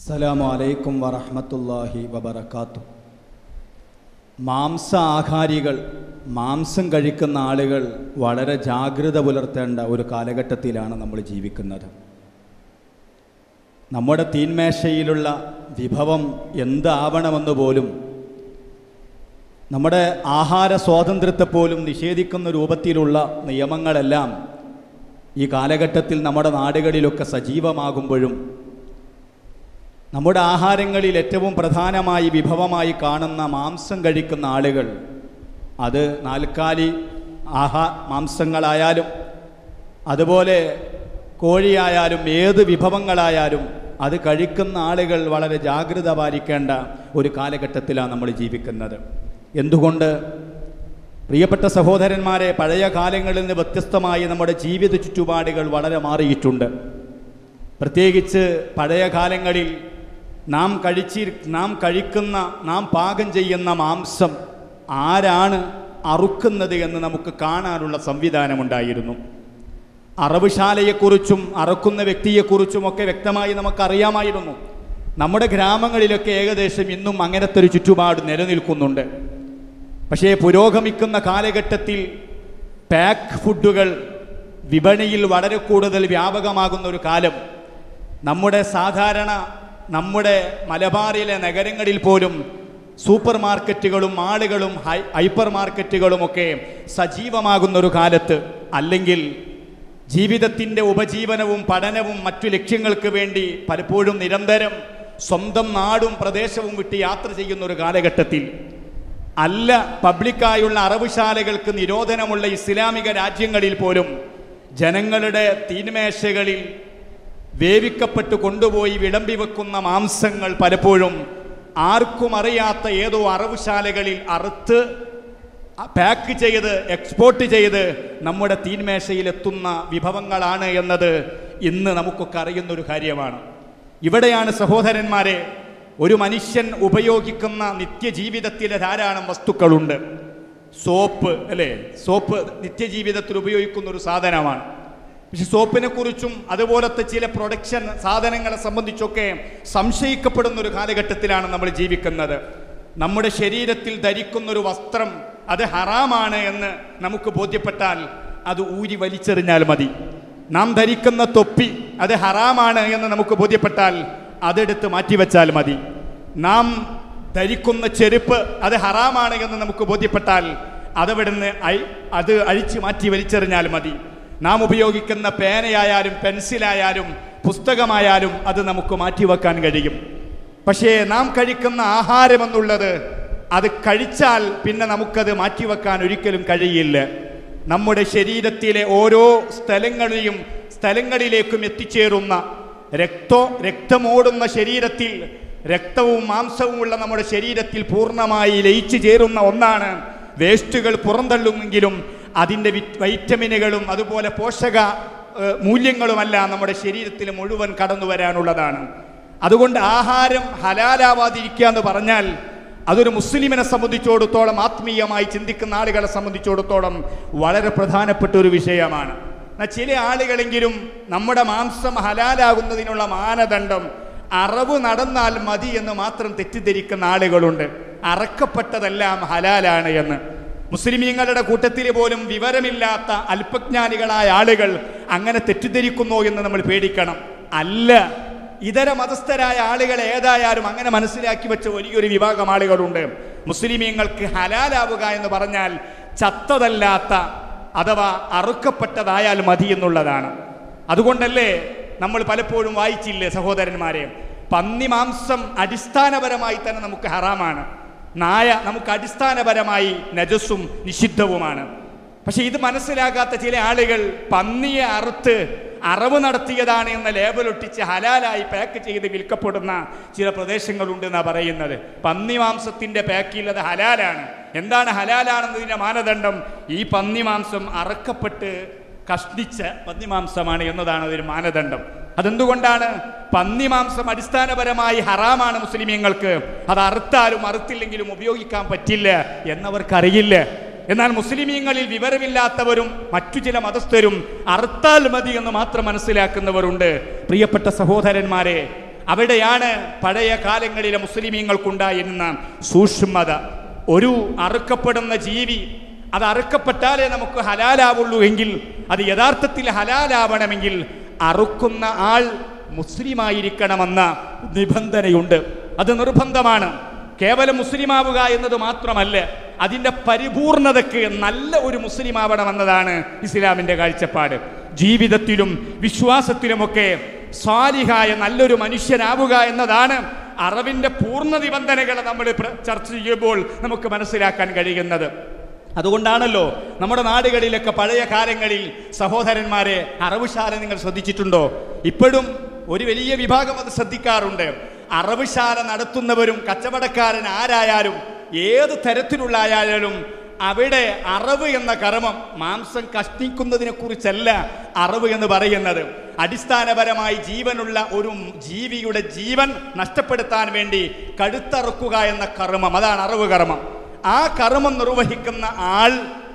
അസ്സലാമു അലൈക്കും വറഹ്മത്തുള്ളാഹി വബറകാത്തു മാംസാഹാരികൾ മാംസം കഴിക്കുന്ന ആളുകൾ വളരെ ജാഗ്രത പുലർത്തേണ്ട ഒരു കാലഘട്ടത്തിലാണ് നമ്മൾ ജീവിക്കുന്നത്. നമ്മുടെ തീന്മേശയിലുള്ള വിഭവം എന്താവണമെന്ന് പോലും നമ്മുടെ ആഹാര സ്വാതന്ത്ര്യത്തെ പോലും നിഷേധിക്കുന്ന രൂപത്തിലുള്ള നിയമങ്ങളെല്ലാം ഈ കാലഘട്ടത്തിൽ നമ്മുടെ നാടുകളിലൊക്കെ സജീവമാകുമ്പോഴും നമ്മുടെ ആഹാരങ്ങളിൽ ഏറ്റവും പ്രധാനമായി വിഭവമായി കാണുന്ന മാംസം കഴിക്കുന്ന ആളുകൾ അത് നാൽക്കാലി ആഹാ മാംസങ്ങളായാലും അതുപോലെ കോഴിയായാലും ഏത് വിഭവങ്ങളായാലും അത് കഴിക്കുന്ന ആളുകൾ വളരെ ജാഗ്രത പാലിക്കേണ്ട ഒരു കാലഘട്ടത്തിലാണ് നമ്മൾ ജീവിക്കുന്നത്. എന്തുകൊണ്ട്? പ്രിയപ്പെട്ട സഹോദരന്മാരെ പഴയ കാലങ്ങളിൽ നിന്ന് വ്യത്യസ്തമായി നമ്മുടെ ജീവിത ചുറ്റുപാടുകൾ വളരെ മാറിയിട്ടുണ്ട്. പ്രത്യേകിച്ച് പഴയ കാലങ്ങളിൽ നാം കഴിച്ചി നാം കഴിക്കുന്ന നാം പാകം ചെയ്യുന്ന മാംസം ആരാണ് അറുക്കുന്നത് എന്ന് നമുക്ക് കാണാനുള്ള സംവിധാനമുണ്ടായിരുന്നു. അറവുശാലയെക്കുറിച്ചും അറക്കുന്ന വ്യക്തിയെക്കുറിച്ചും ഒക്കെ വ്യക്തമായി നമുക്കറിയാമായിരുന്നു. നമ്മുടെ ഗ്രാമങ്ങളിലൊക്കെ ഏകദേശം ഇന്നും അങ്ങനത്തെ ഒരു ചുറ്റുപാട് നിലനിൽക്കുന്നുണ്ട്. പക്ഷേ പുരോഗമിക്കുന്ന കാലഘട്ടത്തിൽ പാക്ക് ഫുഡുകൾ വിപണിയിൽ വളരെ കൂടുതൽ വ്യാപകമാകുന്ന ഒരു കാലം. നമ്മുടെ സാധാരണ നമ്മുടെ മലബാറിലെ നഗരങ്ങളിൽ പോലും സൂപ്പർ മാർക്കറ്റുകളും മാളുകളും ഹൈപ്പർ മാർക്കറ്റുകളുമൊക്കെ സജീവമാകുന്ന ഒരു കാലത്ത് അല്ലെങ്കിൽ ജീവിതത്തിന്റെ ഉപജീവനവും പഠനവും മറ്റു ലക്ഷ്യങ്ങൾക്ക് വേണ്ടി പലപ്പോഴും നിരന്തരം സ്വന്തം നാടും പ്രദേശവും വിട്ട് യാത്ര ചെയ്യുന്ന ഒരു കാലഘട്ടത്തിൽ അല്ല പബ്ലിക്കായുള്ള അറവുശാലകൾക്ക് നിരോധനമുള്ള ഇസ്ലാമിക രാജ്യങ്ങളിൽ പോലും ജനങ്ങളുടെ തീന്മേശകളിൽ വേവിക്കപ്പെട്ട് കൊണ്ടുപോയി വിളമ്പി വെക്കുന്ന മാംസങ്ങൾ പലപ്പോഴും ആർക്കും അറിയാത്ത ഏതോ അറവുശാലകളിൽ അറുത്ത് പാക്ക് ചെയ്ത് എക്സ്പോർട്ട് ചെയ്ത് നമ്മുടെ തീന്മേശയിലെത്തുന്ന വിഭവങ്ങളാണ് എന്നത് ഇന്ന് നമുക്കൊക്കെ അറിയുന്നൊരു കാര്യമാണ്. ഇവിടെയാണ് സഹോദരന്മാരെ ഒരു മനുഷ്യൻ ഉപയോഗിക്കുന്ന നിത്യജീവിതത്തിലെ ധാരാളം വസ്തുക്കളുണ്ട്. സോപ്പ് അല്ലേ? സോപ്പ് നിത്യജീവിതത്തിൽ ഉപയോഗിക്കുന്ന ഒരു സാധനമാണ്. പക്ഷെ സോപ്പിനെ കുറിച്ചും അതുപോലത്തെ ചില പ്രൊഡക്ഷൻ സാധനങ്ങളെ സംബന്ധിച്ചൊക്കെ സംശയിക്കപ്പെടുന്ന ഒരു കാലഘട്ടത്തിലാണ് നമ്മൾ ജീവിക്കുന്നത്. നമ്മുടെ ശരീരത്തിൽ ധരിക്കുന്ന ഒരു വസ്ത്രം അത് ഹറാമാണ് എന്ന് നമുക്ക് ബോധ്യപ്പെട്ടാൽ അത് ഊരി വലിച്ചെറിഞ്ഞാൽ മതി. നാം ധരിക്കുന്ന തൊപ്പി അത് ഹറാമാണ് എന്ന് നമുക്ക് ബോധ്യപ്പെട്ടാൽ അതെടുത്ത് മാറ്റിവെച്ചാൽ മതി. നാം ധരിക്കുന്ന ചെരുപ്പ് അത് ഹറാമാണ് എന്ന് നമുക്ക് ബോധ്യപ്പെട്ടാൽ അതവിടുന്ന് അത് അഴിച്ചു മാറ്റി വലിച്ചെറിഞ്ഞാൽ മതി. നാം ഉപയോഗിക്കുന്ന പേനയായാലും പെൻസിലായാലും പുസ്തകമായാലും അത് നമുക്ക് മാറ്റിവെക്കാൻ കഴിയും. പക്ഷേ നാം കഴിക്കുന്ന ആഹാരമെന്നുള്ളത് അത് കഴിച്ചാൽ പിന്നെ നമുക്കത് മാറ്റിവെക്കാൻ ഒരിക്കലും കഴിയില്ല. നമ്മുടെ ശരീരത്തിലെ ഓരോ സ്ഥലങ്ങളെയും സ്ഥലങ്ങളിലേക്കും എത്തിച്ചേരുന്ന രക്തോ രക്തമോടുന്ന ശരീരത്തിൽ രക്തവും മാംസവും ഉള്ള നമ്മുടെ ശരീരത്തിൽ പൂർണമായി ലയിച്ചു ചേരുന്ന ഒന്നാണ് വേസ്റ്റുകൾ പുറന്തള്ളുമെങ്കിലും അതിന്റെ വൈറ്റമിനുകളും അതുപോലെ പോഷക മൂല്യങ്ങളുമല്ല നമ്മുടെ ശരീരത്തിൽ മുഴുവൻ കടന്നു വരാനുള്ളതാണ്. അതുകൊണ്ട് ആഹാരം ഹലാലാവാതിരിക്കുക എന്ന് പറഞ്ഞാൽ അതൊരു മുസ്ലിമിനെ സംബന്ധിച്ചിടത്തോളം ആത്മീയമായി ചിന്തിക്കുന്ന ആളുകളെ സംബന്ധിച്ചിടത്തോളം വളരെ പ്രധാനപ്പെട്ട ഒരു വിഷയമാണ്. എന്നാൽ ചില ആളുകളെങ്കിലും നമ്മുടെ മാംസം ഹലാലാകുന്നതിനുള്ള മാനദണ്ഡം അറവ് നടന്നാൽ മതി എന്ന് മാത്രം തെറ്റിദ്ധരിക്കുന്ന ആളുകളുണ്ട്. അറക്കപ്പെട്ടതെല്ലാം ഹലാലാണ് എന്ന്. മുസ്ലിമീങ്ങളുടെ കൂട്ടത്തിൽ പോലും വിവരമില്ലാത്ത അല്പജ്ഞാനികളായ ആളുകൾ അങ്ങനെ തെറ്റിദ്ധരിക്കുന്നു എന്ന് നമ്മൾ പേടിക്കണം. അല്ല ഇതര മതസ്ഥരായ ആളുകൾ ഏതായാലും അങ്ങനെ മനസ്സിലാക്കി വെച്ച വലിയൊരു വിഭാഗം ആളുകളുണ്ട്. മുസ്ലിമീങ്ങൾക്ക് ഹലാലാവുക എന്ന് പറഞ്ഞാൽ ചത്തതല്ലാത്ത അഥവാ അറുക്കപ്പെട്ടതായാൽ മതി എന്നുള്ളതാണ്. അതുകൊണ്ടല്ലേ നമ്മൾ പലപ്പോഴും വായിച്ചില്ലേ സഹോദരന്മാരെ? പന്നി മാംസം അടിസ്ഥാനപരമായി തന്നെ നമുക്ക് ഹറാമാണ്. നായ നമുക്ക് അടിസ്ഥാനപരമായി നജസ്സും നിഷിദ്ധവുമാണ്. പക്ഷെ ഇത് മനസ്സിലാകാത്ത ചില ആളുകൾ പന്നിയെ അറുത്ത് അറവ് നടത്തിയതാണ് എന്ന ലേബലൊട്ടിച്ച് ഹലാലായി പാക്ക് ചെയ്ത് വിൽക്കപ്പെടുന്ന ചില പ്രദേശങ്ങളുണ്ട് എന്നാണ് പറയുന്നത്. പന്നി മാംസത്തിന്റെ പാക്കിൽ അത് ഹലാലാണ്. എന്താണ് ഹലാലാണെന്നതിന്റെ മാനദണ്ഡം? ഈ പന്നി മാംസം അറക്കപ്പെട്ട് കഷ്ണിച്ച പന്നി മാംസമാണ് എന്നതാണ് അതിന് മാനദണ്ഡം. അതെന്തുകൊണ്ടാണ് പന്നിമാംസം അടിസ്ഥാനപരമായി ഹറാമാണ് മുസ്ലിമീങ്ങൾക്ക്? അത് അറുത്താലും അറുത്തില്ലെങ്കിലും ഉപയോഗിക്കാൻ പറ്റില്ല എന്നവർക്കറിയില്ല. എന്നാൽ മുസ്ലിമീങ്ങളിൽ വിവരമില്ലാത്തവരും മറ്റു ചില മതസ്ഥരും അറുത്താൽ മതി എന്ന് മാത്രം മനസ്സിലാക്കുന്നവരുണ്ട്. പ്രിയപ്പെട്ട സഹോദരന്മാരെ അവിടെയാണ് പഴയ കാലങ്ങളിലെ മുസ്ലിമീങ്ങൾക്കുണ്ടായിരുന്ന സൂക്ഷ്മത. ഒരു അറുക്കപ്പെടുന്ന ജീവി അത് അറുക്കപ്പെട്ടാലേ നമുക്ക് ഹലാലാവുള്ളൂ എങ്കിൽ അത് യഥാർത്ഥത്തിൽ ഹലാലാവണമെങ്കിൽ അറുക്കുന്ന ആൾ മുസ്ലിമായിരിക്കണമെന്ന നിബന്ധനയുണ്ട്. അത് നിർബന്ധമാണ്. കേവലം മുസ്ലിമാവുക എന്നത് മാത്രമല്ല അതിന്റെ പരിപൂർണതയ്ക്ക് നല്ല ഒരു മുസ്ലിമാവണമെന്നതാണ് ഇസ്ലാമിന്റെ കാഴ്ചപ്പാട്. ജീവിതത്തിലും വിശ്വാസത്തിലുമൊക്കെ സ്വാലിഹായ നല്ലൊരു മനുഷ്യനാവുക എന്നതാണ് അറിവിന്റെ പൂർണ നിബന്ധനകൾ നമ്മൾ ചർച്ച ചെയ്യുമ്പോൾ നമുക്ക് മനസ്സിലാക്കാൻ കഴിയുന്നത്. അതുകൊണ്ടാണല്ലോ നമ്മുടെ നാടുകളിലൊക്കെ പഴയ കാലങ്ങളിൽ സഹോദരന്മാരെ അറവുശാല നിങ്ങൾ ശ്രദ്ധിച്ചിട്ടുണ്ടോ? ഇപ്പോഴും ഒരു വലിയ വിഭാഗം അത് ശ്രദ്ധിക്കാറുണ്ട്. അറവുശാല നടത്തുന്നവരും കച്ചവടക്കാരൻ ആരായാലും ഏത് തരത്തിലുള്ള ആയാലും അവിടെ അറവ് എന്ന കർമ്മം മാംസം കഷ്ണിക്കുന്നതിനെ കുറിച്ചല്ല അറവ് എന്ന് പറയുന്നത്. അടിസ്ഥാനപരമായി ജീവനുള്ള ഒരു ജീവിയുടെ ജീവൻ നഷ്ടപ്പെടുത്താൻ വേണ്ടി കഴുത്തറുക്കുക എന്ന കർമ്മം. അതാണ് അറവ് കർമ്മം. ആ കർമ്മം നിർവഹിക്കുന്ന ആൾ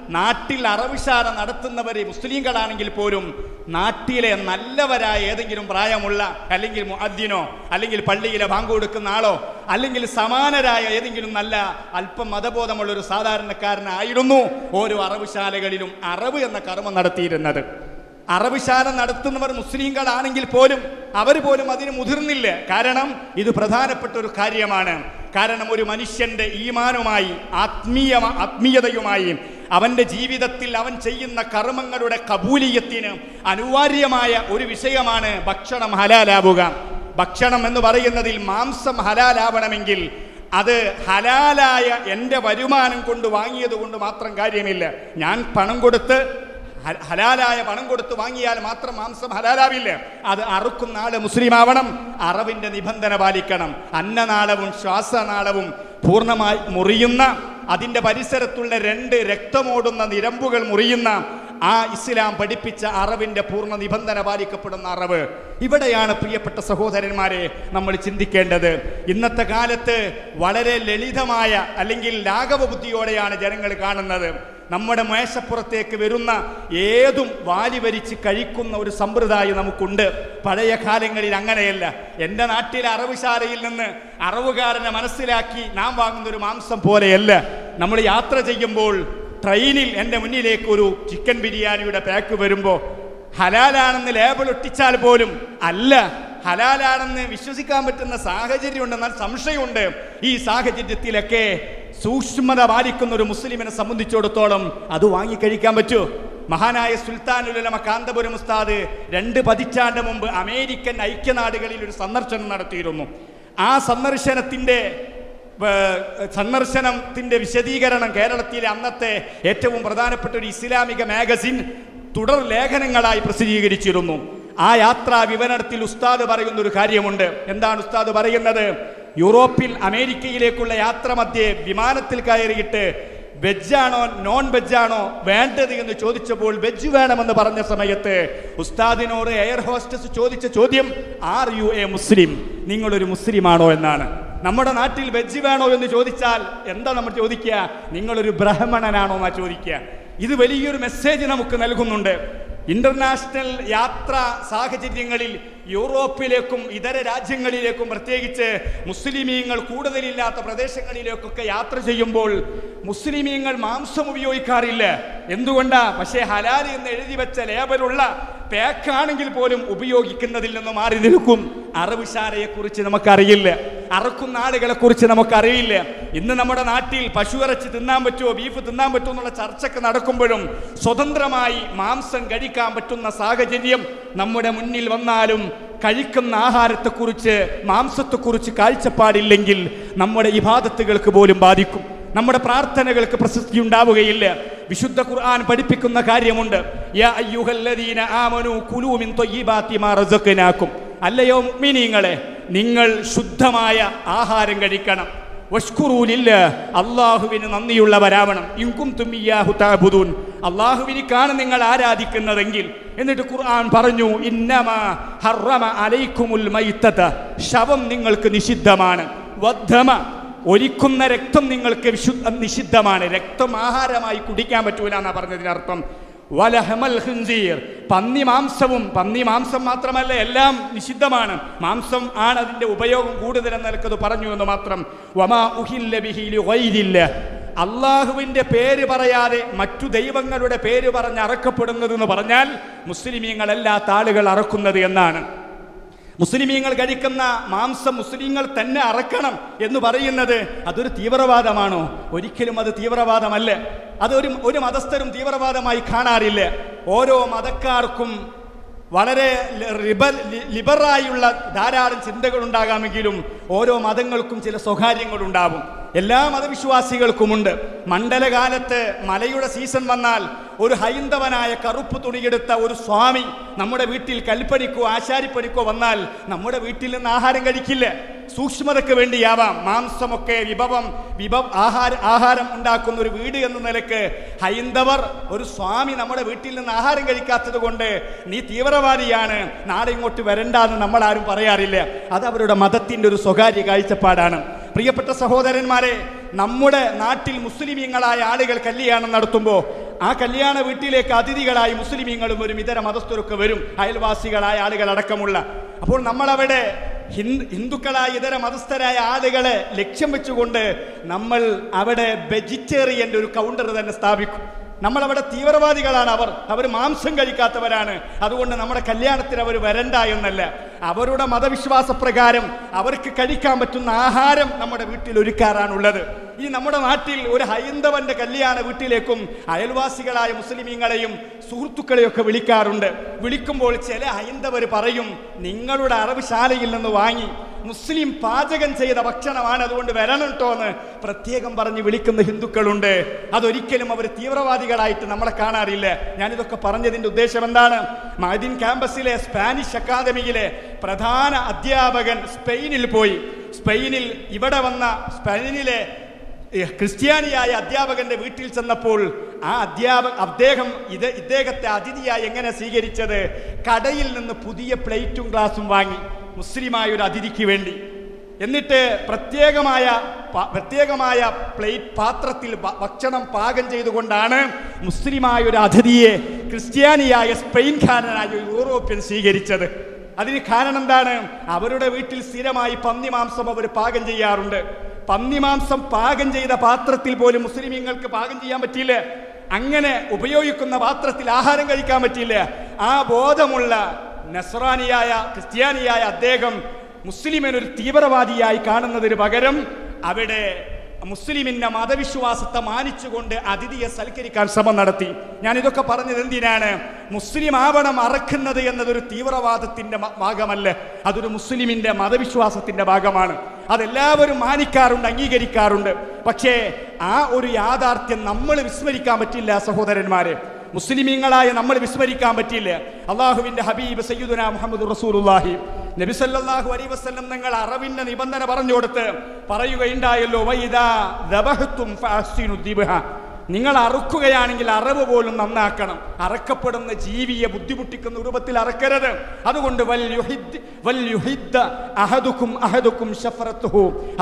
നാട്ടിൽ അറവിശാല നടത്തുന്നവരെ മുസ്ലിങ്ങളാണെങ്കിൽ പോലും നാട്ടിലെ നല്ലവരായ ഏതെങ്കിലും പ്രായമുള്ള അല്ലെങ്കിൽ മുഅദ്ദിനോ അല്ലെങ്കിൽ പള്ളിയിലെ ബാങ്ക് കൊടുക്കുന്ന ആളോ അല്ലെങ്കിൽ സമാനരായ ഏതെങ്കിലും നല്ല അല്പം മതബോധമുള്ള ഒരു സാധാരണക്കാരനായിരുന്നു ഓരോ അറവുശാലകളിലും അറവ് എന്ന കർമ്മം നടത്തിയിരുന്നത്. അറവിശാല നടത്തുന്നവർ മുസ്ലിങ്ങളാണെങ്കിൽ പോലും അവർ പോലും അതിന് മുതിർന്നില്ല. കാരണം ഇത് പ്രധാനപ്പെട്ട ഒരു കാര്യമാണ്. കാരണം ഒരു മനുഷ്യന്റെ ഈമാനുമായി ആത്മീയ ആത്മീയതയുമായി അവന്റെ ജീവിതത്തിൽ അവൻ ചെയ്യുന്ന കർമ്മങ്ങളുടെ കബൂലിയത്തിന് അനിവാര്യമായ ഒരു വിഷയമാണ് ഭക്ഷണം ഹലാലാവുക. ഭക്ഷണം എന്ന് പറയുന്നതിൽ മാംസം ഹലാലാവണമെങ്കിൽ അത് ഹലാലായ എന്റെ വരുമാനം കൊണ്ട് വാങ്ങിയത് കൊണ്ട് മാത്രം കാര്യമില്ല. ഞാൻ പണം കൊടുത്ത് ഹലാലായ പണം കൊടുത്ത് വാങ്ങിയാൽ മാത്രം മാംസം ഹലാലാവില്ല. അത് അറുക്കുന്ന ആൾ മുസ്ലിം ആവണം അറവിന്റെ നിബന്ധന പാലിക്കണം. അന്നനാളവും ശ്വാസനാളവും പൂർണമായി മുറിയുന്ന അതിന്റെ പരിസരത്തുള്ള രണ്ട് രക്തമോടുന്ന നിരമ്പുകൾ മുറിയുന്ന ആ ഇസ്ലാം പഠിപ്പിച്ച അറിവിന്റെ പൂർണ നിബന്ധന പാലിക്കപ്പെടുന്ന അറിവ്. ഇവിടെയാണ് പ്രിയപ്പെട്ട സഹോദരന്മാരെ നമ്മൾ ചിന്തിക്കേണ്ടത്. ഇന്നത്തെ കാലത്ത് വളരെ ലളിതമായ അല്ലെങ്കിൽ ലാഘവ ബുദ്ധിയോടെയാണ് ജനങ്ങൾ കാണുന്നത്. നമ്മുടെ മേശപ്പുറത്തേക്ക് വരുന്ന ഏതും വാലി വരിച്ച് കഴിക്കുന്ന ഒരു സമ്പ്രദായം നമുക്കുണ്ട്. പഴയ കാലങ്ങളിൽ അങ്ങനെയല്ല. എന്റെ നാട്ടിലെ അറവുശാലയിൽ നിന്ന് അറവുകാരനെ മനസ്സിലാക്കി നാം വാങ്ങുന്ന ഒരു മാംസം പോലെയല്ല. നമ്മൾ യാത്ര ചെയ്യുമ്പോൾ ട്രെയിനിൽ എന്റെ മുന്നിലേക്ക് ഒരു ചിക്കൻ ബിരിയാണിയുടെ പാക്ക് വരുമ്പോൾ ഹലാലാണെന്ന് ലേബൽ ഒട്ടിച്ചാൽ പോലും അല്ല ഹലാലാണെന്ന് വിശ്വസിക്കാൻ പറ്റുന്ന സാഹചര്യമുണ്ടെന്നാൽ സംശയമുണ്ട്. ഈ സാഹചര്യത്തിലൊക്കെ സൂക്ഷ്മത പാലിക്കുന്ന ഒരു മുസ്ലിമിനെ സംബന്ധിച്ചിടത്തോളം അത് വാങ്ങിക്കഴിക്കാൻ പറ്റൂ. മഹാനായ സുൽത്താനുലമ കാന്തപുരം ഉസ്താദ് രണ്ട് പതിറ്റാണ്ട് മുമ്പ് അമേരിക്കൻ ഐക്യനാടുകളിൽ ഒരു സന്ദർശനം നടത്തിയിരുന്നു. ആ സന്ദർശനത്തിന്റെ ഏർ, സന്ദർശനത്തിന്റെ വിശദീകരണം കേരളത്തിലെ അന്നത്തെ ഏറ്റവും പ്രധാനപ്പെട്ട ഒരു ഇസ്ലാമിക മാഗസിൻ തുടർ ലേഖനങ്ങളായി പ്രസിദ്ധീകരിച്ചിരുന്നു. ആ യാത്രാ വിവരണത്തിൽ ഉസ്താദ് പറയുന്ന ഒരു കാര്യമുണ്ട്. എന്താണ് ഉസ്താദ് പറയുന്നത്? യൂറോപ്പിൽ അമേരിക്കയിലേക്കുള്ള യാത്ര മധ്യേ വിമാനത്തിൽ കയറിയിട്ട് വെജാണോ നോൺ വെജാണോ വേണ്ടത് എന്ന് ചോദിച്ചപ്പോൾ വെജ് വേണമെന്ന് പറഞ്ഞ സമയത്ത് ഉസ്താദിനോട് എയർ ഹോസ്റ്റസ് ചോദിച്ച ചോദ്യം ആർ യു എ മുസ്ലിം നിങ്ങളൊരു മുസ്ലിമാണോ? എന്നാണ്. നമ്മുടെ നാട്ടിൽ വെജ് വേണോ എന്ന് ചോദിച്ചാൽ എന്താ നമ്മൾ ചോദിക്കുക? നിങ്ങളൊരു ബ്രാഹ്മണനാണോ എന്നാ ചോദിക്കുക. ഇത് വലിയൊരു മെസ്സേജ് നമുക്ക് നൽകുന്നുണ്ട്. ഇന്റർനാഷണൽ യാത്രാ സാഹചര്യങ്ങളിൽ യൂറോപ്പിലേക്കും ഇതര രാജ്യങ്ങളിലേക്കും പ്രത്യേകിച്ച് മുസ്ലിമീങ്ങൾ കൂടുതലില്ലാത്ത പ്രദേശങ്ങളിലേക്കൊക്കെ യാത്ര ചെയ്യുമ്പോൾ മുസ്ലിമീങ്ങൾ മാംസം ഉപയോഗിക്കാറില്ല. എന്തുകൊണ്ടാ? പക്ഷേ ഹലാൽ എന്ന് എഴുതി വെച്ച ലേബലുള്ള പേക്കാണെങ്കിൽ പോലും ഉപയോഗിക്കുന്നതിൽ നിന്ന് മാറി നിൽക്കും. അറബ് ശാലയെക്കുറിച്ച് നമുക്കറിയില്ല. അറക്കുന്ന ആളുകളെ കുറിച്ച് നമുക്കറിയില്ല. ഇന്ന് നമ്മുടെ നാട്ടിൽ പശു ഇറച്ചി തിന്നാൻ പറ്റുമോ ബീഫ് തിന്നാൻ പറ്റുമോ എന്നുള്ള ചർച്ചയ്ക്ക് നടക്കുമ്പോഴും സ്വതന്ത്രമായി മാംസം കഴിക്കാൻ പറ്റുന്ന സാഹചര്യം നമ്മുടെ മുന്നിൽ വന്നാലും കഴിക്കുന്ന ആഹാരത്തെക്കുറിച്ച് മാംസത്തെക്കുറിച്ച് കാഴ്ചപ്പാടില്ലെങ്കിൽ നമ്മുടെ ഇബാദത്തുകൾക്ക് പോലും ബാധിക്കും. നമ്മുടെ പ്രാർത്ഥനകൾക്ക് പ്രസക്തി ഉണ്ടാവുകയില്ല. വിശുദ്ധ ഖുർആൻ പഠിപ്പിക്കുന്ന കാര്യമുണ്ട്. യാ അയ്യുഹല്ലദീന ആമനു കുലൂ മിൻ ത്വയ്യിബാത്തി മാ റസഖ്നാക്കും. അല്ലയോ മിനിങ്ങളെ നിങ്ങൾ ശുദ്ധമായ ആഹാരം കഴിക്കണം. വഷ്കുറൂലില്ല അള്ളാഹുവിന് നന്ദിയുള്ളവരാവണം. ഇങ്കും തുമ്മിയാഹു താബുദൂൻ അള്ളാഹുവിനിക്കാണ് നിങ്ങൾ ആരാധിക്കുന്നതെങ്കിൽ. എന്നിട്ട് ഖുർആൻ പറഞ്ഞു ഇന്നമ ഹറമ അലൈക്കുമുൽ മൈത്തത. ശവം നിങ്ങൾക്ക് നിഷിദ്ധമാണ്. വദ്ധമ ഒലിക്കുന്ന രക്തം നിങ്ങൾക്ക് വിശുദ്ധ നിഷിദ്ധമാണ്. രക്തം ആഹാരമായി കുടിക്കാൻ പറ്റൂല എന്നാ പറഞ്ഞതിനർത്ഥം. വലഹമൽ ഹിൻസീർ പന്നി മാംസവും പന്നി മാംസം മാത്രമല്ല എല്ലാം നിഷിദ്ധമാണ്. മാംസം ആണ് അതിന്റെ ഉപയോഗം കൂടുതലെന്ന് നിലക്കത് പറഞ്ഞു എന്ന് മാത്രം. വമാ ഉഹില്ല ബിഹി വൈദില്ല അള്ളാഹുവിന്റെ പേര് പറയാതെ മറ്റു ദൈവങ്ങളുടെ പേര് പറഞ്ഞ് അറക്കപ്പെടുന്നത് എന്ന് പറഞ്ഞാൽ മുസ്ലിമീങ്ങളല്ലാത്ത ആളുകൾ അറക്കുന്നത് എന്നാണ്. മുസ്ലിമീങ്ങൾ കഴിക്കുന്ന മാംസം മുസ്ലിങ്ങൾ തന്നെ അറക്കണം എന്ന് പറയുന്നത് അതൊരു തീവ്രവാദമാണോ? ഒരിക്കലും അത് തീവ്രവാദമല്ല. അതൊരു ഒരു മതസ്ഥരും തീവ്രവാദമായി കാണാറില്ല. ഓരോ മതക്കാർക്കും വളരെ റിബൽ ലിബറായുള്ള ധാരാളം ചിന്തകൾ ഉണ്ടാകാമെങ്കിലും ഓരോ മതങ്ങൾക്കും ചില സ്വകാര്യങ്ങളുണ്ടാവും എല്ലാ മതവിശ്വാസികൾക്കുമുണ്ട്. മണ്ഡലകാലത്ത് മലയുടെ സീസൺ വന്നാൽ ഒരു ഹൈന്ദവനായ കറുപ്പ് തുണിയെടുത്ത ഒരു സ്വാമി നമ്മുടെ വീട്ടിൽ കൽപ്പണിക്കോ ആശാരിപ്പണിക്കോ വന്നാൽ നമ്മുടെ വീട്ടിൽ നിന്ന് ആഹാരം കഴിക്കില്ല. സൂക്ഷ്മതയ്ക്ക് വേണ്ടിയാവാം. മാംസമൊക്കെ വിഭവം വിഭവ ആഹാര ആഹാരം ഉണ്ടാക്കുന്ന ഒരു വീട് എന്ന നിലയ്ക്ക് ഹൈന്ദവർ ഒരു സ്വാമി നമ്മുടെ വീട്ടിൽ നിന്ന് ആഹാരം കഴിക്കാത്തത് കൊണ്ട് നീ തീവ്രവാദിയാണ് നാളെ ഇങ്ങോട്ട് വരണ്ട എന്ന് നമ്മൾ ആരും പറയാറില്ല. അത് അവരുടെ മതത്തിന്റെ ഒരു സ്വകാര്യ കാഴ്ചപ്പാടാണ്. പ്രിയപ്പെട്ട സഹോദരന്മാരെ നമ്മുടെ നാട്ടിൽ മുസ്ലിമീങ്ങളായ ആളുകൾ കല്യാണം നടത്തുമ്പോൾ ആ കല്യാണ വീട്ടിലേക്ക് അതിഥികളായി മുസ്ലിമീങ്ങളും വരും ഇതര മതസ്ഥരൊക്കെ വരും അയൽവാസികളായ ആളുകൾ അടക്കമുള്ള അപ്പോൾ നമ്മളവിടെ ഹിന്ദുക്കളായ ഇതര മതസ്ഥരായ ആളുകളെ ലക്ഷ്യം വെച്ചുകൊണ്ട് നമ്മൾ അവിടെ വെജിറ്റേറിയന്റെ ഒരു കൗണ്ടർ തന്നെ സ്ഥാപിക്കും. നമ്മൾ അവിടെ തീവ്രവാദികളാണ് അവർ. അവർ മാംസം കഴിക്കാത്തവരാണ്. അതുകൊണ്ട് നമ്മുടെ കല്യാണത്തിന് അവർ വരണ്ട എന്നല്ല. അവരുടെ മതവിശ്വാസ പ്രകാരം അവർക്ക് കഴിക്കാൻ പറ്റുന്ന ആഹാരം നമ്മുടെ വീട്ടിൽ ഒരുക്കാറാണുള്ളത്. ഈ നമ്മുടെ നാട്ടിൽ ഒരു ഹൈന്ദവന്റെ കല്യാണ വീട്ടിലേക്കും അയൽവാസികളായ മുസ്ലിമീങ്ങളെയും സുഹൃത്തുക്കളെയൊക്കെ വിളിക്കാറുണ്ട്. വിളിക്കുമ്പോൾ ചില ഹൈന്ദവർ പറയും നിങ്ങളുടെ അറബ് ശാലയിൽ നിന്ന് വാങ്ങി. മുസ്ലിം പാചകം ചെയ്ത ഭക്ഷണമാണ് അതുകൊണ്ട് വരണം കേട്ടോ എന്ന് പ്രത്യേകം പറഞ്ഞ് വിളിക്കുന്ന ഹിന്ദുക്കളുണ്ട്. അതൊരിക്കലും അവർ തീവ്രവാദികളായിട്ട് നമ്മളെ കാണാറില്ല. ഞാനിതൊക്കെ പറഞ്ഞതിന്റെ ഉദ്ദേശം എന്താണ്? മദിൻ ക്യാമ്പസിലെ സ്പാനിഷ് അക്കാദമിയിലെ പ്രധാന അധ്യാപകൻ സ്പെയിനിൽ പോയി. സ്പെയിനിൽ ഇവിടെ വന്ന സ്പെയിനിലെ ക്രിസ്ത്യാനിയായ അധ്യാപകന്റെ വീട്ടിൽ ചെന്നപ്പോൾ ആ അധ്യാപക അദ്ദേഹം ഇത് ഇദ്ദേഹത്തെ അതിഥിയായി എങ്ങനെ സ്വീകരിച്ചത്? കടയിൽ നിന്ന് പുതിയ പ്ലേറ്റും ഗ്ലാസും വാങ്ങി മുസ്ലിമായ ഒരു അതിഥിക്ക് വേണ്ടി. എന്നിട്ട് പ്രത്യേകമായ പ്രത്യേകമായ പ്ലേറ്റ് പാത്രത്തിൽ ഭക്ഷണം പാകം ചെയ്തുകൊണ്ടാണ് മുസ്ലിമായ ഒരു അതിഥിയെ ക്രിസ്ത്യാനിയായ സ്പെയിൻകാരനായ ഒരു യൂറോപ്യൻ സ്വീകരിച്ചത്. അതിന് കാരണം എന്താണ്? അവരുടെ വീട്ടിൽ സ്ഥിരമായി പന്നി മാംസം അവർ പാകം ചെയ്യാറുണ്ട്. പന്നി മാംസം പാകം ചെയ്ത പാത്രത്തിൽ പോലും മുസ്ലിമീങ്ങൾക്ക് പാകം ചെയ്യാൻ പറ്റിയില്ല. അങ്ങനെ ഉപയോഗിക്കുന്ന പാത്രത്തിൽ ആഹാരം കഴിക്കാൻ പറ്റിയില്ല. ആ ബോധമുള്ള നസ്രാനിയായ ക്രിസ്ത്യാനിയായ അദ്ദേഹം മുസ്ലിമിനൊരു തീവ്രവാദിയായി കാണുന്നതിന് പകരം അവിടെ മുസ്ലിമിന്റെ മതവിശ്വാസത്തെ മാനിച്ചുകൊണ്ട് അതിഥിയെ സൽക്കരിക്കാൻ ശ്രമം നടത്തി. ഞാൻ ഇതൊക്കെ പറഞ്ഞത് എന്തിനാണ്? മുസ്ലിം ആവണം അറക്കുന്നത് എന്നതൊരു തീവ്രവാദത്തിന്റെ ഭാഗമല്ല. അതൊരു മുസ്ലിമിന്റെ മതവിശ്വാസത്തിന്റെ ഭാഗമാണ്. അതെല്ലാവരും മാനിക്കാറുണ്ട് അംഗീകരിക്കാറുണ്ട്. പക്ഷേ ആ ഒരു യാഥാർത്ഥ്യം നമ്മൾ വിസ്മരിക്കാൻ പറ്റില്ല സഹോദരന്മാരെ. മുസ്ലിമീങ്ങളായ നമ്മൾ വിസ്മരിക്കാൻ പറ്റില്ല അള്ളാഹുവിന്റെ ഹബീബ് സയ്യുദുന മുഹമ്മദ് റസൂലുള്ളാഹി. നബി സല്ലല്ലാഹു അലൈഹി നിങ്ങൾ അറവിന്റെ നിബന്ധന പറഞ്ഞു കൊടുത്ത് പറയുകയുണ്ടായല്ലോ വൈദാ ദബഹ്തും നിങ്ങൾ അറുക്കുകയാണെങ്കിൽ അറവ് പോലും നന്നാക്കണം. അറക്കപ്പെടുന്ന ജീവിയെ ബുദ്ധിമുട്ടിക്കുന്ന രൂപത്തിൽ അറക്കരുത്. അതുകൊണ്ട് അഹദുക്കും അഹദുക്കും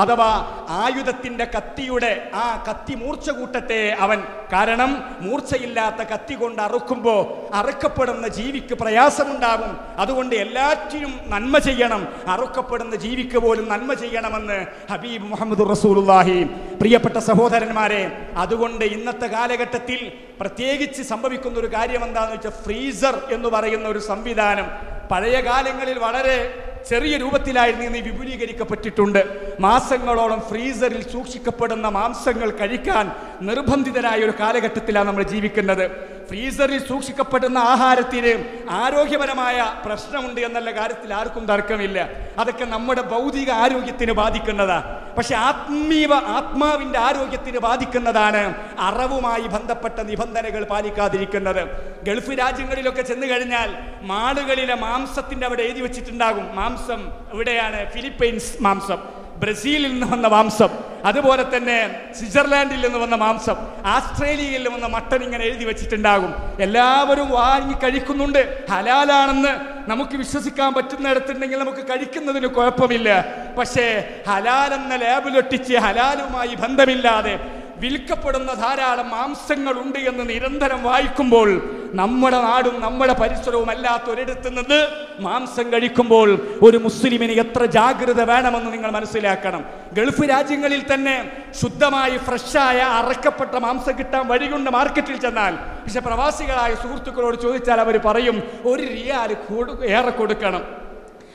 അഥവാ ആയുധത്തിന്റെ കത്തിയുടെ ആ കത്തി മൂർച്ച കൂട്ടട്ടെ അവൻ കാരണം മൂർച്ചയില്ലാത്ത കത്തി കൊണ്ട് അറുക്കുമ്പോൾ അറുക്കപ്പെടുന്ന ജീവിക്ക് പ്രയാസമുണ്ടാകും. അതുകൊണ്ട് എല്ലാറ്റിനും നന്മ ചെയ്യണം. അറുക്കപ്പെടുന്ന ജീവിക്ക് പോലും നന്മ ചെയ്യണമെന്ന് ഹബീബ് മുഹമ്മദ് റസൂലുള്ളാഹി പ്രിയപ്പെട്ട സഹോദരന്മാരെ അതുകൊണ്ട് ഇന്നത്തെ കാലഘട്ടത്തിൽ പ്രത്യേകിച്ച് സംഭവിക്കുന്ന ഒരു കാര്യം എന്താണെന്ന് വെച്ചാൽ ഫ്രീസർ എന്ന് പറയുന്ന ഒരു സംവിധാനം പഴയ കാലങ്ങളിൽ വളരെ ചെറിയ രൂപത്തിലായിരുന്നു ഇന്ന് വിപുലീകരിക്കപ്പെട്ടിട്ടുണ്ട്. മാസങ്ങളോളം ഫ്രീസറിൽ സൂക്ഷിക്കപ്പെടുന്ന മാംസങ്ങൾ കഴിക്കാൻ നിർബന്ധിതരായ ഒരു കാലഘട്ടത്തിലാണ് നമ്മൾ ജീവിക്കുന്നത്. ഫ്രീസറിൽ സൂക്ഷിക്കപ്പെടുന്ന ആഹാരത്തിന് ആരോഗ്യപരമായ പ്രശ്നമുണ്ട് എന്നുള്ള കാര്യത്തിൽ ആർക്കും തർക്കമില്ല. അതൊക്കെ നമ്മുടെ ഭൗതിക ആരോഗ്യത്തിന് ബാധിക്കുന്നതാ. പക്ഷെ ആത്മീയ ആത്മാവിന്റെ ആരോഗ്യത്തിന് ബാധിക്കുന്നതാണ് അറവുമായി ബന്ധപ്പെട്ട നിബന്ധനകൾ പാലിക്കാതിരിക്കുന്നത്. ഗൾഫ് രാജ്യങ്ങളിലൊക്കെ ചെന്നു കഴിഞ്ഞാൽ മാളുകളിലെ മാംസത്തിന്റെ അവിടെ എഴുതി വെച്ചിട്ടുണ്ടാകും. മാംസം ഇവിടെയാണ് ഫിലിപ്പൈൻസ് മാംസം. ബ്രസീലിൽ നിന്ന് വന്ന മാംസം അതുപോലെ തന്നെ സ്വിറ്റ്സർലാൻഡിൽ നിന്ന് വന്ന മാംസം ആസ്ട്രേലിയയിൽ നിന്ന് വന്ന മട്ടൻ ഇങ്ങനെ എഴുതി വെച്ചിട്ടുണ്ടാകും. എല്ലാവരും വാങ്ങി കഴിക്കുന്നുണ്ട്. ഹലാലാണെന്ന് നമുക്ക് വിശ്വസിക്കാൻ പറ്റുന്നിടത്തുണ്ടെങ്കിൽ നമുക്ക് കഴിക്കുന്നതിന് കുഴപ്പമില്ല. പക്ഷേ ഹലാലെന്ന ലാബിലൊട്ടിച്ച് ഹലാലുമായി ബന്ധമില്ലാതെ വിൽക്കപ്പെടുന്ന ധാരാളം മാംസങ്ങളുണ്ട് എന്ന് നിരന്തരം വായിക്കുമ്പോൾ നമ്മുടെ നാടും നമ്മുടെ പരിസരവും അല്ലാത്ത ഒരിടത്ത് നിന്ന് മാംസം കഴിക്കുമ്പോൾ ഒരു മുസ്ലിമിന് എത്ര ജാഗ്രത വേണമെന്ന് നിങ്ങൾ മനസ്സിലാക്കണം. ഗൾഫ് രാജ്യങ്ങളിൽ തന്നെ ശുദ്ധമായി ഫ്രഷായ അറക്കപ്പെട്ട മാംസം കിട്ടാൻ വഴികൊണ്ട് മാർക്കറ്റിൽ ചെന്നാൽ. പക്ഷെ പ്രവാസികളായ സുഹൃത്തുക്കളോട് ചോദിച്ചാൽ അവർ പറയും ഒരു റിയാൽ ഏറെ കൊടുക്കണം.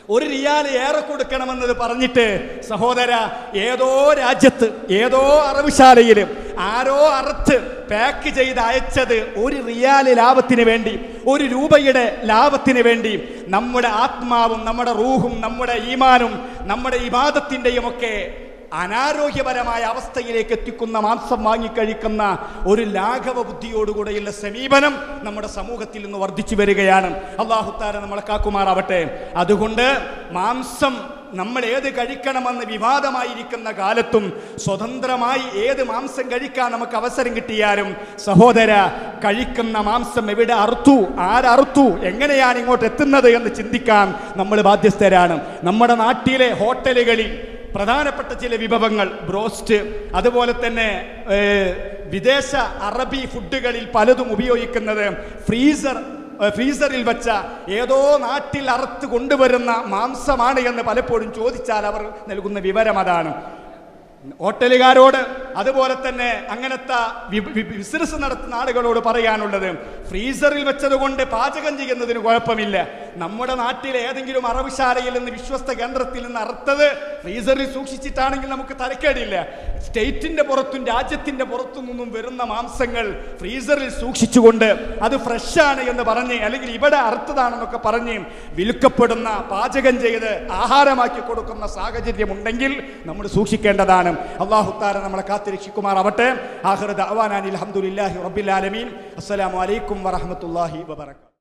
ഒരു റിയാൽ ഏറെ കൊടുക്കണമെന്നത് പറഞ്ഞിട്ട് സഹോദര ഏതോ രാജ്യത്ത് ഏതോ അറവുശാലയിൽ ആരോ അറുത്ത് പാക്ക് ചെയ്ത് അയച്ചത് ഒരു റിയാൽ ലാഭത്തിന് വേണ്ടി ഒരു രൂപയുടെ ലാഭത്തിന് വേണ്ടി. നമ്മുടെ ആത്മാവും നമ്മുടെ റൂഹും നമ്മുടെ ഈമാനും നമ്മുടെ ഇബാദത്തിന്റെയും ഒക്കെ അനാരോഗ്യപരമായ അവസ്ഥയിലേക്ക് എത്തിക്കുന്ന മാംസം വാങ്ങിക്കഴിക്കുന്ന ഒരു ലാഘവ ബുദ്ധിയോടുകൂടെയുള്ള സമീപനം നമ്മുടെ സമൂഹത്തിൽ നിന്ന് വർദ്ധിച്ചു വരികയാണ്. അള്ളാഹുത്താര നമ്മളെ കാക്കുമാറാവട്ടെ. അതുകൊണ്ട് മാംസം നമ്മൾ ഏത് കഴിക്കണമെന്ന് വിവാദമായിരിക്കുന്ന കാലത്തും സ്വതന്ത്രമായി ഏത് മാംസം കഴിക്കാൻ നമുക്ക് അവസരം കിട്ടിയാലും സഹോദര കഴിക്കുന്ന മാംസം എവിടെ അറുത്തു ആരറുത്തു എങ്ങനെയാണ് ഇങ്ങോട്ട് എത്തുന്നത് എന്ന് ചിന്തിക്കാൻ നമ്മൾ ബാധ്യസ്ഥരാണ്. നമ്മുടെ നാട്ടിലെ ഹോട്ടലുകളിൽ പ്രധാനപ്പെട്ട ചില വിഭവങ്ങൾ ബ്രോസ്റ്റ് അതുപോലെ തന്നെ വിദേശ അറബി ഫുഡുകളിൽ പലതും ഉപയോഗിക്കുന്നത് ഫ്രീസർ ഫ്രീസറിൽ വെച്ച ഏതോ നാട്ടിൽ അറുത്ത് കൊണ്ടുവരുന്ന മാംസമാണ് എന്ന് പലപ്പോഴും ചോദിച്ചാൽ അവർ നൽകുന്ന വിവരം അതാണ്. ഹോട്ടലുകാരോട് അതുപോലെ തന്നെ അങ്ങനത്തെ ബിസിനസ് നടത്തുന്ന ആളുകളോട് പറയാനുള്ളത് ഫ്രീസറിൽ വെച്ചതുകൊണ്ട് പാചകം ചെയ്യുന്നതിന് കുഴപ്പമില്ല. നമ്മുടെ നാട്ടിൽ ഏതെങ്കിലും അറവുശാലയിൽ നിന്ന് വിശ്വസ്ത കേന്ദ്രത്തിൽ നിന്ന് അറുത്തത് ഫ്രീസറിൽ സൂക്ഷിച്ചിട്ടാണെങ്കിൽ നമുക്ക് തലക്കേടില്ല. സ്റ്റേറ്റിന്റെ പുറത്തും രാജ്യത്തിന്റെ പുറത്തു നിന്നും വരുന്ന മാംസങ്ങൾ ഫ്രീസറിൽ സൂക്ഷിച്ചുകൊണ്ട് അത് ഫ്രഷാണ് എന്ന് പറഞ്ഞ് അല്ലെങ്കിൽ ഇവിടെ അറുത്തതാണെന്നൊക്കെ പറഞ്ഞ് വിൽക്കപ്പെടുന്ന പാചകം ചെയ്ത് ആഹാരമാക്കി കൊടുക്കുന്ന സാഹചര്യം ഉണ്ടെങ്കിൽ നമ്മൾ സൂക്ഷിക്കേണ്ടതാണ്. അള്ളാഹുത്താര നമ്മളെ കാത്തിരക്ഷിക്കുമാറാവട്ടെ ആഹൃദ് അവാനാനി അലഹമുല്ലാഹി റബിലാലമീൻ ആലമീൻ. അസ്സലാമു അലൈക്കും വറഹമത്തല്ലാഹി വബറകാതുഹു.